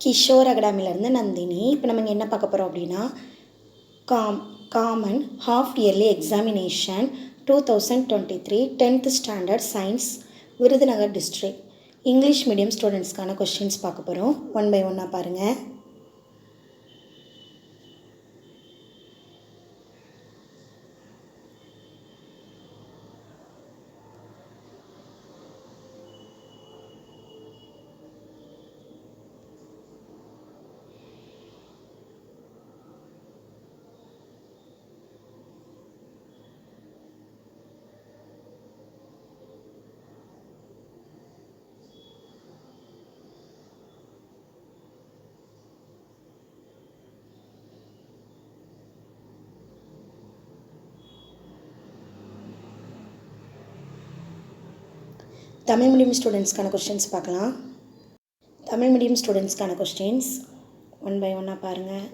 கிஷோர் அகாடமிலேருந்து நந்தினி. இப்போ நம்ம இங்கே என்ன பார்க்க போகிறோம் அப்படின்னா com common half yearly examination two thousand twenty three tenth standard science Virudhunagar district English medium ஸ்டூடெண்ட்ஸ்க்கான questions பார்க்க போகிறோம் ஒன் பை ஒன்னாக பாருங்கள் தமிழ் மீடியம் ஸ்டூடெண்ட்ஸ்க்கான கொஸ்டின்ஸ் பார்க்கலாம். தமிழ் மீடியம் ஸ்டூடெண்ட்ஸ்க்கான கொஸ்டின்ஸ் ஒன் பை ஒன்னாக பாருங்கள்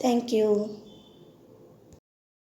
Thank you.